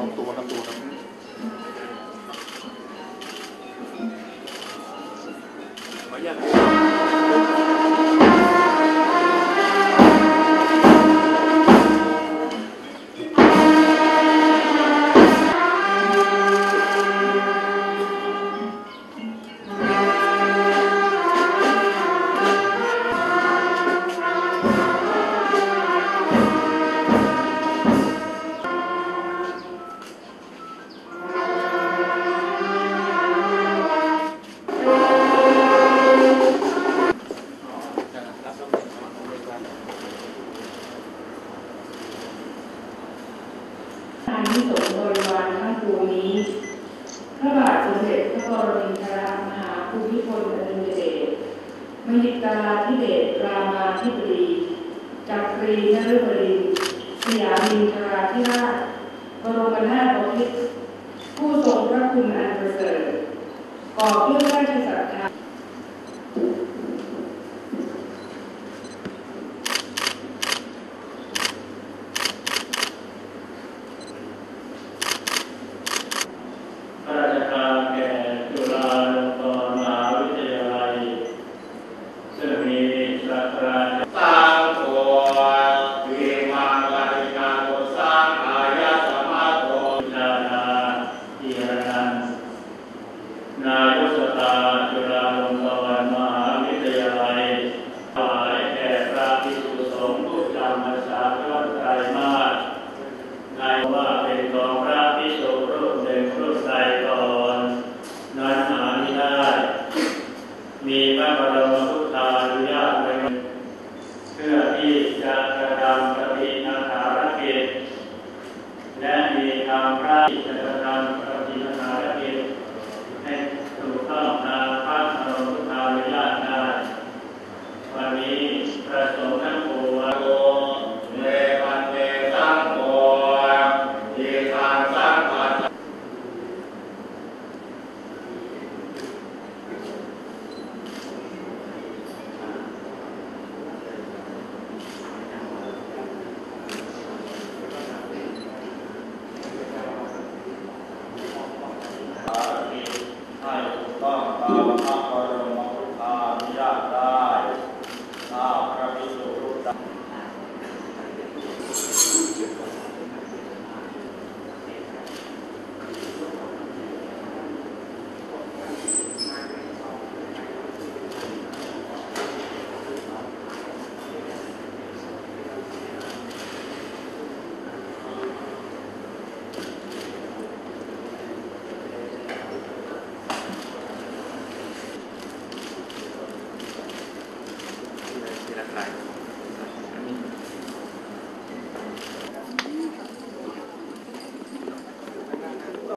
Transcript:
องตัวครับดูครับขออนุญาต อานิสงส์บริวารทั้งปวงนี้ พระบาทสมเด็จพระบรมินทรมหาภูมิพลอดุลยเดชมหิตาธิเบศรามาธิบดีจักรีนฤบดินสยามินทราธิราชบรมนาถบพิตรผู้ทรงพระคุณอันประเสริฐก่อเพื่อราชศรัทธา และเอมพระจิตตธรรมปฏิปทาเกตให้ถูกต้องตามพระ Amen.